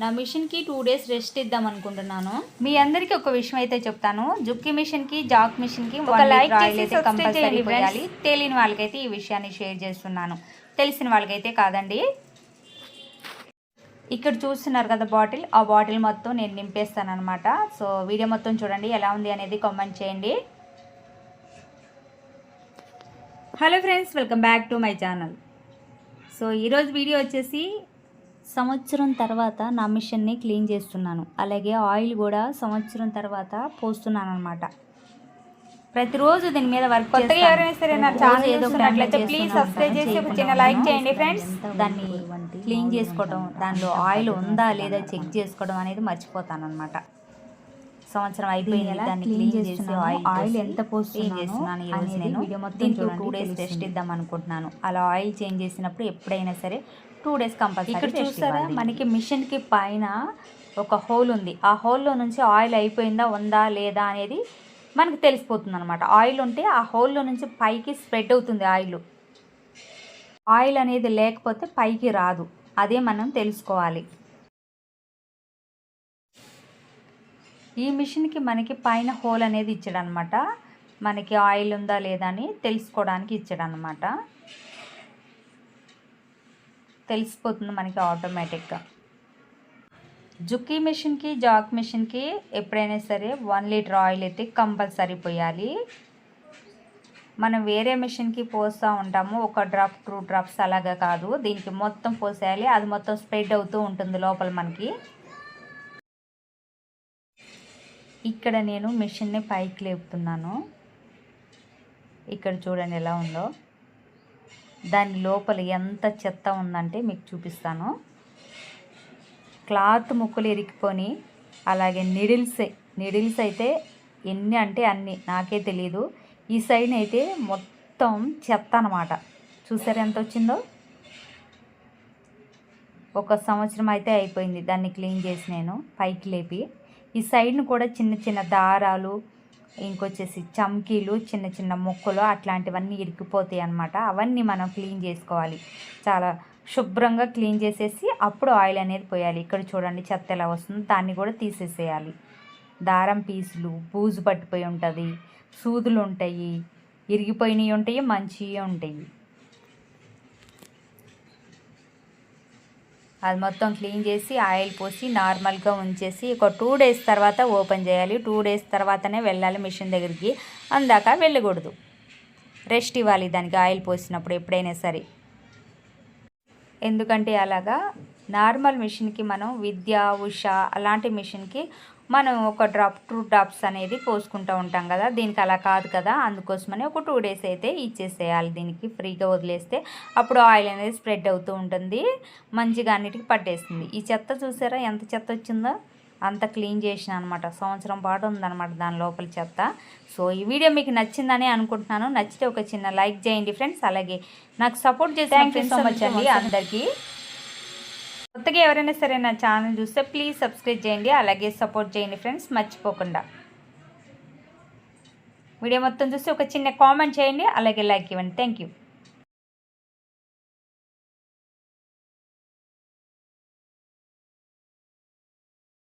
నా మిషన్కి two days rest ఇద్దాం అనుకుంటున్నాను. మీ అందరికీ ఒక విషయం అయితే చెప్తాను. జుక్కి మిషన్కి జాక్ మిషన్కి ఒక లైక్ అయితే కంపల్సరీ పోయాలి. తెలియని వాళ్ళకైతే ఈ విషయాన్ని షేర్ చేస్తున్నాను. తెలిసిన వాళ్ళకైతే కాదండి. ఇక్కడ చూస్తున్నారు కదా బాటిల్. ఆ బాటిల్ మొత్తం నేను నింపేస్తాను అనమాట సో వీడియో మొత్తం చూడండి. ఎలా ఉంది అనేది కామెంట్ చేయండి. Hello friends welcome back to my channel so ఈరోజు వీడియో వచ్చేసి సంవత్సరం తర్వాత నా మిషన్ని క్లీన్ చేస్తున్నాను. అలాగే ఆయిల్ కూడా సంవత్సరం తర్వాత పోస్తున్నాను అనమాట ప్రతిరోజు దీని మీద వర్క్ కొత్తగా ఎవరైనా సరే నా ఛానల్ చూస్తున్నట్లయితే ప్లీజ్ సబ్స్క్రైబ్ చేసి ఒక చిన్న లైక్ చేయండి ఫ్రెండ్స్ దాన్ని క్లీన్ చేసుకోవడం దానిలో ఆయిల్ ఉందా లేదా చెక్ చేసుకోవడం అనేది మర్చిపోతాను అనమాట సంవత్సరం అయిపోయింది. దాన్ని క్లీన్ చేసి ఆయిల్ ఎంత clean చేస్తున్నాను ఈ రోజు అనేది నేను. దీనికి టూ డేస్ రెస్ట్. ఇద్దాం అనుకుంటున్నాను. అలా ఆయిల్ చేంజ్ చేసినప్పుడు ఎప్పుడైనా సరే టూ డేస్ కంపల్సరీ ఇక్కడ చూస్తారా? మనకి మిషన్కి పైన ఒక హోల్ ఉంది. ఆ హోల్లో నుంచి ఆయిల్ అయిపోయిందా ఉందా లేదా అనేది మనకు తెలిసిపోతుంది అనమాట ఆయిల్ ఉంటే ఆ హోల్లో నుంచి పైకి స్ప్రెడ్ అవుతుంది ఆయిల్. ఆయిల్ అనేది లేకపోతే పైకి రాదు. అదే మనం తెలుసుకోవాలి. ఈ మిషన్కి మనకి పైన హోల్ అనేది ఇచ్చాడనమాట మనకి ఆయిల్ ఉందా లేదా అని తెలుసుకోవడానికి ఇచ్చాడనమాట తెలిసిపోతుంది మనకి ఆటోమేటిక్గా జుక్కీ మిషన్కి జాక్ మిషన్కి ఎప్పుడైనా సరే వన్ లీటర్ ఆయిల్ అయితే కంపల్సరీ పోయాలి. మనం వేరే మిషన్కి పోస్తూ ఉంటాము. ఒక డ్రాప్ టూ డ్రాప్స్ అలాగా కాదు. దీనికి మొత్తం పోసేయాలి. అది మొత్తం స్ప్రెడ్ అవుతూ ఉంటుంది లోపల మనకి. ఇక్కడ నేను మిషన్ని పైకి లేపుతున్నాను. ఇక్కడ చూడండి ఎలా ఉందో. దాని లోపల ఎంత చెత్త ఉందంటే మీకు చూపిస్తాను. క్లాత్ ముక్కలు ఇరికిపోని అలాగే నిడిల్స్ నిడిల్స్ అయితే ఎన్ని అంటే అన్ని నాకే తెలియదు ఈ సైడ్ అయితే మొత్తం చెత్త అనమాట చూసారు ఎంత వచ్చిందో? ఒక సంవత్సరం అయితే అయిపోయింది దాన్ని క్లీన్ చేసి నేను పైకి లేపి. ఈ సైడ్ను కూడా చిన్న చిన్న దారాలు ఇంకొచ్చేసి చమ్కీలు చిన్న చిన్న ముక్కలు అట్లాంటివన్నీ ఇరికిపోతాయి అన్నమాట. అవన్నీ మనం క్లీన్ చేసుకోవాలి. చాలా శుభ్రంగా క్లీన్ చేసేసి అప్పుడు ఆయిల్ అనేది పోయాలి. ఇక్కడ చూడండి చెత్త ఎలా వస్తుందో దాన్ని కూడా తీసేసేయాలి. దారం పీసులు బూజు పట్టిపోయి ఉంటుంది. సూదులు ఉంటాయి ఇరిగిపోయినవి ఉంటాయి మంచివి ఉంటాయి. అది మొత్తం క్లీన్ చేసి ఆయిల్ పోసి నార్మల్గా ఉంచేసి ఒక టూ డేస్ తర్వాత ఓపెన్ చేయాలి. టూ డేస్ తర్వాతనే వెళ్ళాలి మిషన్ దగ్గరికి. అందాక వెళ్ళకూడదు. రెస్ట్ ఇవ్వాలి దానికి ఆయిల్ పోసినప్పుడు ఎప్పుడైనా సరే. ఎందుకంటే అలాగా నార్మల్ మిషన్కి మనం విద్య ఉష అలాంటి మిషన్కి మనం ఒక డ్రాప్ టూ డ్రాప్స్ అనేది పోసుకుంటూ ఉంటాం కదా. దీనికి అలా కాదు కదా. అందుకోసమని ఒక టూ డేస్ అయితే ఇచ్చేసేయాలి దీనికి. ఫ్రీగా వదిలేస్తే అప్పుడు ఆయిల్ అనేది స్ప్రెడ్ అవుతూ ఉంటుంది. మంచిగా అన్నిటికీ పట్టేస్తుంది. ఈ చెత్త చూసారా? ఎంత చెత్త వచ్చిందో? అంత క్లీన్ చేసిన అనమాట సంవత్సరం పాటు ఉందన్నమాట దాని లోపల చెత్త. సో ఈ వీడియో మీకు నచ్చిందని అనుకుంటున్నాను. నచ్చితే ఒక చిన్న లైక్ చేయండి ఫ్రెండ్స్. అలాగే నాకు సపోర్ట్ చేసి థ్యాంక్ యూ సో మచ్ అండి. అందరికీ. కొత్తగా ఎవరైనా సరే నా ఛానల్ చూస్తే ప్లీజ్ సబ్స్క్రైబ్ చేయండి అలాగే సపోర్ట్ చేయండి ఫ్రెండ్స్ మర్చిపోకుండా. వీడియో మొత్తం చూసి ఒక చిన్న కామెంట్ చేయండి అలాగే లైక్ ఇవ్వండి. Thank you